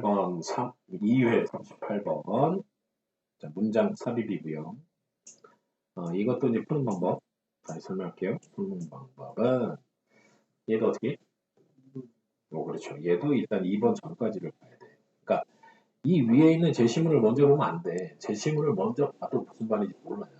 38번 3, 2회 38번 자, 문장 삽입이고요. 어, 이것도 이제 푸는 방법 다시 설명할게요. 푸는 방법은 얘도 어떻게? 어, 그렇죠. 얘도 일단 2번 전까지를 봐야 돼. 그러니까 이 위에 있는 제시문을 먼저 보면 안 돼. 제시문을 먼저 봐도 무슨 말인지 몰라요.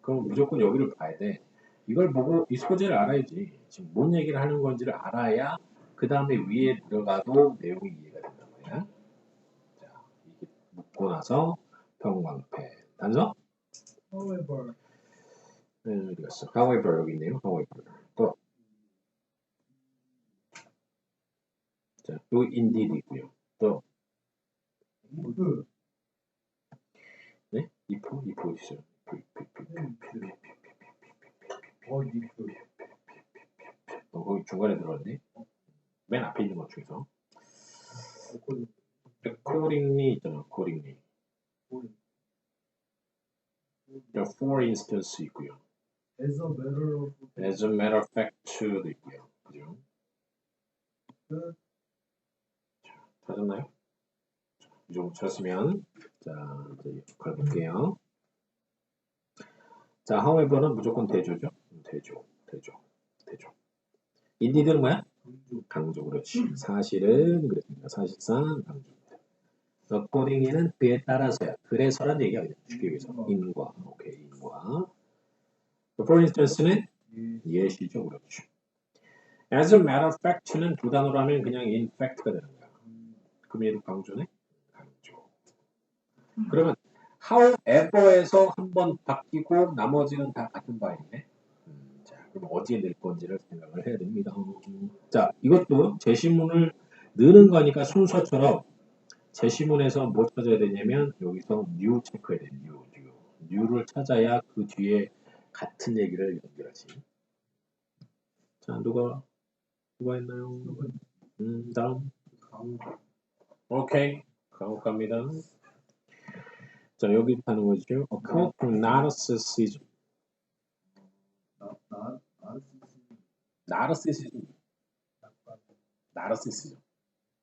그럼 무조건 여기를 봐야 돼. 이걸 보고 이 소재를 알아야지. 지금 뭔 얘기를 하는 건지를 알아야 그 다음에 위에 들어가도 내용이 이해가 된단 말이야. 자, 이게 묻고 나서 평광패. 단서? However, 네, 어디 갔어? However 여기 있네요. However. 또. 자, 또 indeed 있고요. 또, 그 네? if, if 있어요. if, if, 어, 어, 거기 중간에 들어왔네. 맨 앞에 있는 것 중에서. accordingly 있잖아. accordingly. 자, for instance 있고요. as a matter of as a matter of fact도 있고요. 그죠? 그 찾았나요? 이 정도 찾았으면 자, 이제 역할 볼게요. 자, however는 무조건 대조죠. 대조, 대조, 대조. indeed는 뭐야? 강조 강조, 그렇지. 사실은 그랬습니다. 사실상 강조 accordingly는 그에 따라서야. 그래서란 얘기야. 그냥 쉽게 얘기해서. in과, 오케이, in과. for instance는 예, 예시죠, 그렇죠. as a matter of fact는 두 단어로 하면 그냥 in fact가 되는 거야. 그럼 얘도 강조네? 강조. 그러면 however에서 한 번 바뀌고 나머지는 다 같은 바이네. 음, 자, 그럼 어디에 넣을 건지를 생각을 해야 됩니다. 자, 이것도 제시문을 넣는 거니까 순서처럼 제시문에서 뭐 찾아야 되냐면 여기서 new 체크해야 돼요. new, new. new를 찾아야 그 뒤에 같은 얘기를 연결하지. 자, 누가 누가 했나요? 음, 다음. 오케이. 감옥 갑니다. 자, 여기 하는 거죠. Occult narcissism. 나나 narcissism. narcissism.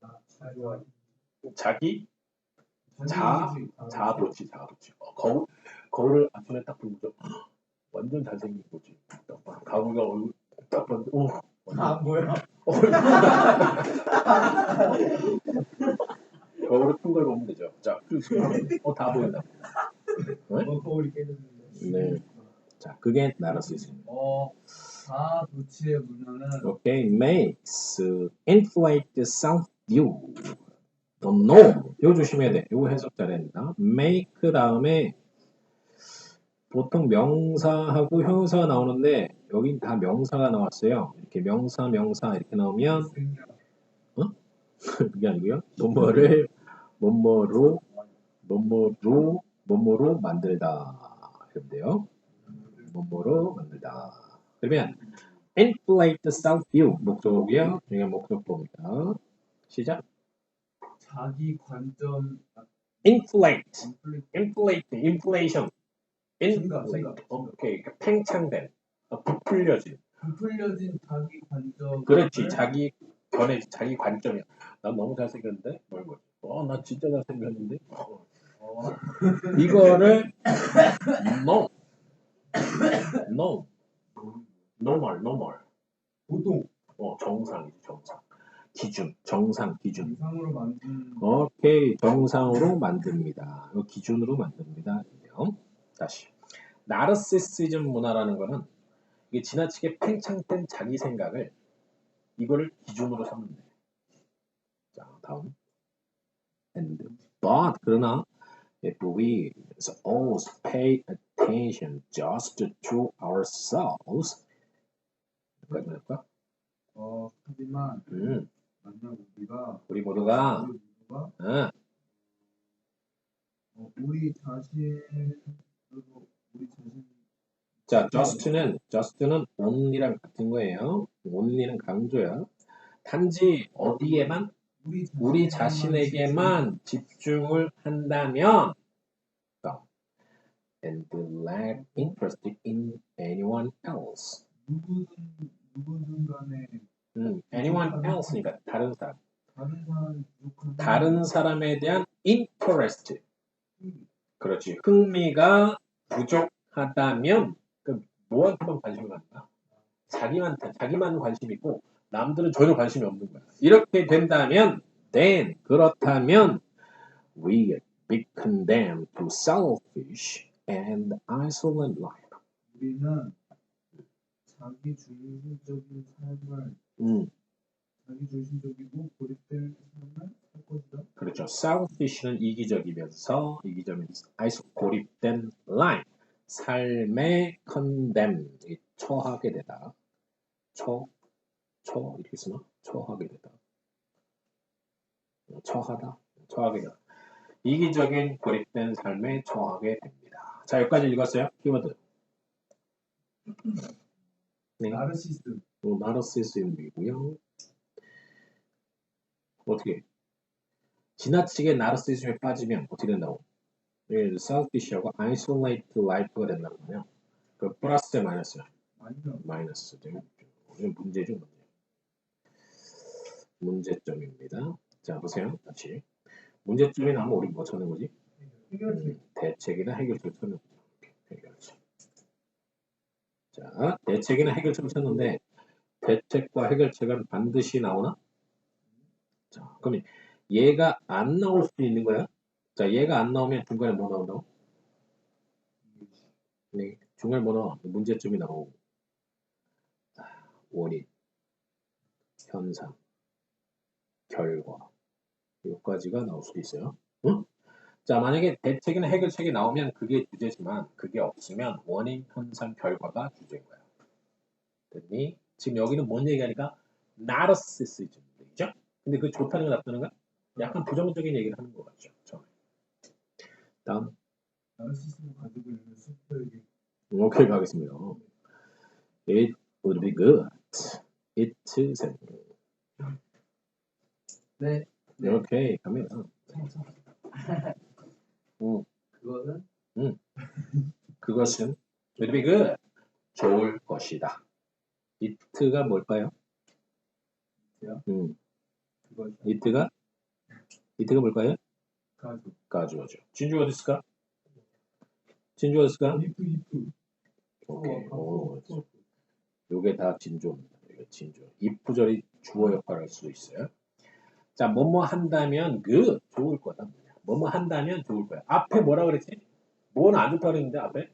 나나 자기 자, 자아도취, 자아도취. 어, 거울, 거울을 아침에 딱 보고 완전 잘생긴 거지. 딱 봐. 가구가 얼굴 딱 봤는데, 오, 아 뭐야? 거울을 큰걸 보면 되죠. 자, 어, 다 보인다. 어 거울이 깨졌는데. 네. 자, 그게 narcissism. 어, 다 도치의 문화는 오케이, makes inflate the self view. The norm. 이거 조심해야 돼. 이거 해석 잘해야 된다. make 다음에 보통 명사하고 형용사가 나오는데 여긴 다 명사가 나왔어요. 이렇게 명사, 명사 이렇게 나오면 생각 그게 아니고요. 뭐뭐를 뭐뭐로 뭐뭐로 뭐뭐로 만들다 돼요. 뭐뭐로 만들다. 그러면 inflate self view 목적이요. 중에 목적보입니다. 시작. 자기 관점 inflate, inflate, inflation, 생각, inflate. 생각. 오케이, 그러니까 팽창된, 어, 부풀려진. 부풀려진 자기 관점 그렇지, 자기 견해, 자기 관점이야. 난 너무 잘생겼는데, 뭐 이거. 어, 나 진짜 잘생겼는데. 어. 어, 이거를 no, no, normal, normal. 보통 어, 정상이지, 정상. 기준, 정상, 기준. 정상으로 만든 오케이, 정상으로 만듭니다. 기준으로 만듭니다. 다시. 나르시시즘 문화라는 거는 이게 지나치게 팽창된 자기 생각을 이거를 기준으로 삼는 돼. 자, 다음. And but 그러나 if we always pay attention just to ourselves 여기까지 할까? 어 하지만 음, 우리가 우리 모두가 우리 모두가 어, 어, 우리 자신으로 우리 자신 자, just는 just는 only랑 같은 거예요. only는 강조야. 단지 어디에만 우리 우리 자신에게만 집중을 한다면 자, and lack interest in anyone else. 누구든 누구든 간에 음, anyone else니까 다른 사람. 다른 사람에 대한 interest. 그렇지. 흥미가 부족하다면 그 뭐한테만 관심이 많다? 자기한테 자기만 관심 있고 남들은 전혀 관심이 없는 거야. 이렇게 된다면 then 그렇다면 we be condemned to selfish and isolated life. 우리는 자기 중심적인 삶을 음, 자기 중심적이고 고립된 삶을 살 것이다. 그렇죠. selfish는 이기적이면서 이기적이면서 아이소 고립된 life 삶에 condemn 이 처하게 되다. 처, 처 이렇게 쓰나? 처하게 되다. 처하다, 처하게 되다. 이기적인 고립된 삶에 처하게 됩니다. 자 여기까지 읽었어요. 키워드. 네. 나르시스 어, 나르시즘이고요. 어떻게? 지나치게 나르시즘에 빠지면 어떻게 된다고? 예, selfish하고 isolate life가 된다는 거예요. 그 플러스 대 마이너스, 아니면 마이너스 대 이건 문제죠, 문제. 문제점입니다. 자 보세요, 같이. 문제점이 나오면 우리 뭐 찾는 거지? 음, 대책이나 해결책을 찾는 거죠. 해결책. 자, 대책이나 해결책을 찾는데 대책과 해결책은 반드시 나오나? 자, 그러면 얘가 안 나올 수도 있는 거야. 자, 얘가 안 나오면 중간에 뭐 나온다고? 네, 중간에 뭐 나와? 문제점이 나오고 아, 원인, 현상, 결과 여기까지가 나올 수도 있어요. 응? 자, 만약에 대책이나 해결책이 나오면 그게 주제지만 그게 없으면 원인, 현상, 결과가 주제인 거야. 됐니? 지금 여기는 뭔 얘기하니까 나르시시즘 얘기죠? 근데 그 좋다는 거 나쁘는 거야? 약간 부정적인 얘기를 하는 것 같죠. 처음에. 다음. 나르시스를 가지고 있는 스포에게 오케이 가겠습니다. It would be good. It is. 네, 네. 오케이 갑니다. 음, 그거는 그것은 would be good. 좋을 것이다. it가 뭘까요? 음, 그거 it가 it가 뭘까요? 가지고 가주어죠. 진주 어디 있을까? 진주 어디 있을까? 이프 이프 오케이. 오, 오, 요게 다 진조입니다. 이게 진조. if절이 주어 역할을 할 수도 있어요. 자, 뭐뭐 한다면 good 좋을 거다. 뭐뭐 한다면 좋을 거야. 앞에 뭐라 그랬지? 뭐는 안 좋다 그랬는데 앞에?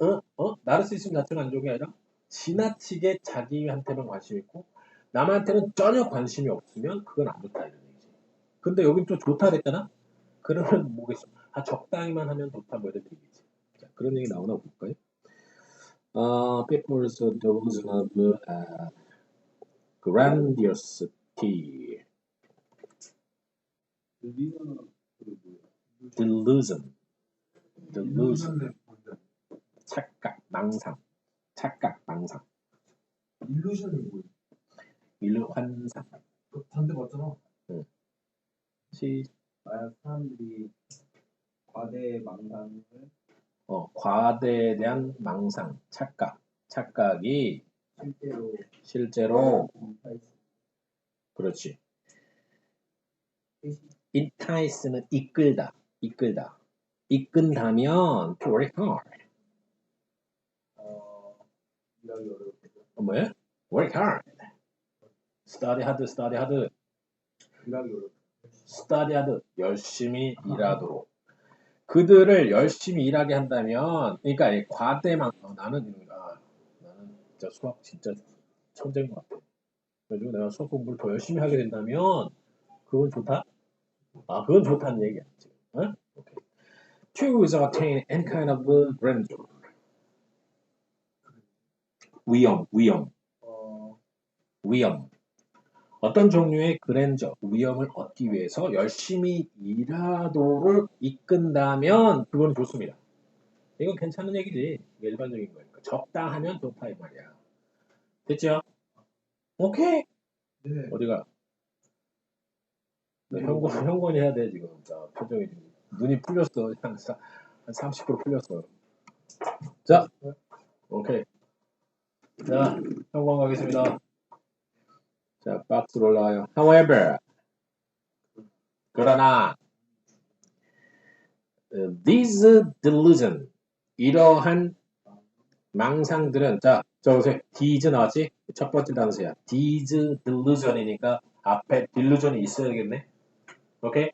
어? 어? 나르시즘 자체가 안 좋은 게 아니라 지나치게 자기한테만 관심 있고 남한테는 전혀 관심이 없으면 그건 안 좋다 이런 얘기지. 근데 여긴 또 좋다 그랬잖아? 그러면 뭐겠어? 아 적당히만 하면 좋다 뭐 이런 얘기지. 자, 그런 얘기 나오나 볼까요? 어, people's delusion of uh, grandiosity, 여기는 그 뭐야 delusion, delusion, 착각, 망상, 착각, 망상, 일루션이 뭐야 일 환상, 그 반대 맞잖아. 시, 만약 사람들이 과대 망상을 어, 과대에 대한 망상, 착각, 착각이 실제로 실제로 그렇지. Entice는 이끌다, 이끌다, 이끈다면 to work hard. 어 어, 뭐야? work hard. study hard, study hard, study hard. 열심히 일하도록. 그들을 열심히 일하게 한다면, 그러니까 이 과대망, 어, 나는 이런 아, 나는 진짜 수학 진짜 천재인 것 같아. 그래가지고 내가 수학 공부를 더 열심히 하게 된다면, 그건 좋다? 아, 그건 좋다는 얘기야. 지금. 어? 오케이. To is attain any kind of grandeur. 위험, 위험. 어 위험. 어떤 종류의 그랜저, 위험을 얻기 위해서 열심히 일하도록 이끈다면 그건 좋습니다. 이건 괜찮은 얘기지. 일반적인 거니까. 적당하면 좋다 이 말이야. 됐죠? 오케이. 네 어디가? 네, 현권, 현권이 해야 돼 지금. 자, 표정이 눈이 풀렸어. 한, 사- 한30% 풀렸어. 자, 오케이. 자, 현권 가겠습니다. 자, 박스로 올라와요. However, 그러나 어, these delusion 이러한 망상들은 자, 저 보세요. these 나왔지? 첫 번째 단서야. these delusion이니까 앞에 delusion이 있어야겠네. 오케이?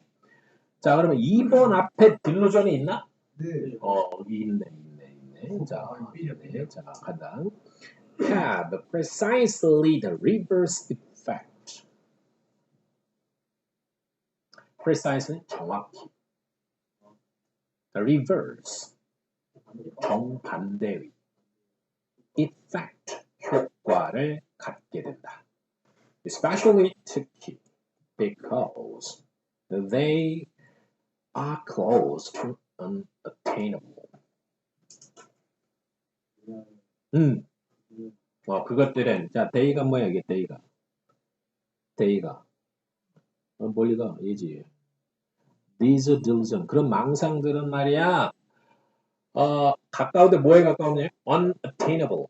자, 그러면 2번 앞에 delusion이 있나? 네. 어, 있네, 있네, 있네. 자, 네, 자, 간다. Have precisely the reverse effect. precisely 정확히. The reverse 정반대의 effect 효과를 갖게 된다. Especially 특히 because they are close to unattainable. 음. 어, 그것들은, 자, 데이가 뭐야, 이게 데이가. 데이가. 어, 멀리가, 얘지. These delusion. 그런 망상들은 말이야, 어, 가까운데 뭐에 가까우냐? unattainable.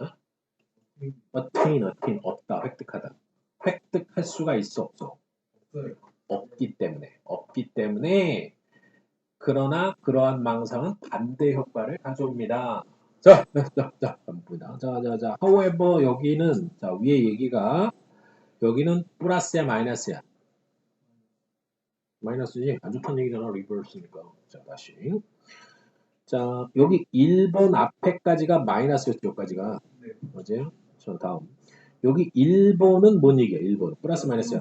어? attain, attain, 얻다, 획득하다. 획득할 수가 있어, 없어? 없기 때문에 없기 때문에 그러나 그러한 망상은 반대 효과를 가져옵니다. 자, 자, 자, 봅니다. 자, 자, 자. However 여기는 자 위에 얘기가 여기는 플러스야 마이너스야. 마이너스지 안 좋다는 얘기잖아 리버스니까. 자 다시. 자 여기 1번 앞에까지가 마이너스였죠 여기까지가 네. 맞아요? 자 다음 여기 1번은 뭔 얘기야 1번 플러스 마이너스야.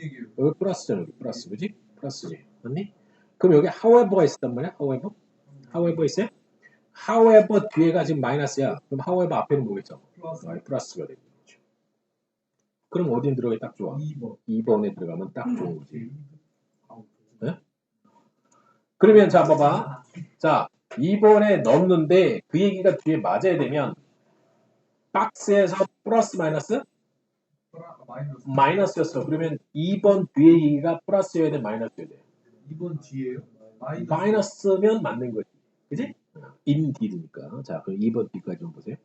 얘기예요. 여기 플러스잖아, 여기 플러스, 그지? 플러스지, 맞니? 그럼 여기 however가 있었단 말이야, however? however 있어요? however 뒤에가 지금 마이너스야. 그럼 however 앞에는 뭐겠죠? 플러스 아, 플러스가 되는 거죠. 그럼 어디 들어가기 딱 좋아? 2번. 2번에 들어가면 딱 좋은 거지. 아, 그러면 자, 봐봐. 자, 2번에 넣는데 그 얘기가 뒤에 맞아야 되면 박스에서 플러스 마이너스? 마이너스였어. 그러면 2번 뒤에 얘기가 플러스여야 돼, 마이너스여야 돼? 2번 뒤에요. 마이너스. 마이너스면 맞는 거지. 그지? indeed니까. 자, 그럼 2번 뒤까지 좀 보세요.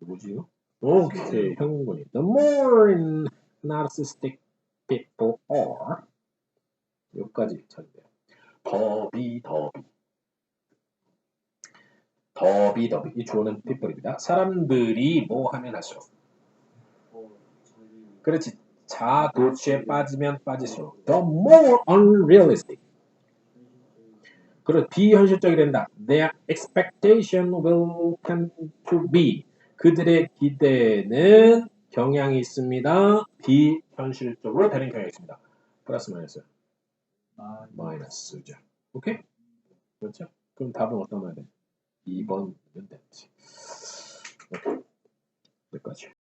누구지, 이거? 오케이, 형군이. The more narcissistic people are. 여기까지 처리돼요. 더비, 더비. 더비, 더비. 이 주어는 people입니다. 사람들이 뭐 하면 할수록. 그렇지. 자도취에 빠지면 빠질수록 the more unrealistic. 그리고 비현실적이 된다. Their expectation will tend to be. 그들의 기대는 경향이 있습니다. 비현실적으로 되는 경향이 있습니다. 플러스 마이너스. 마이너스. 마이너스죠. 오케이? 그렇죠? 그럼 답은 어떤 말이 돼? 2번이면 되지. 오케이. 여기까지.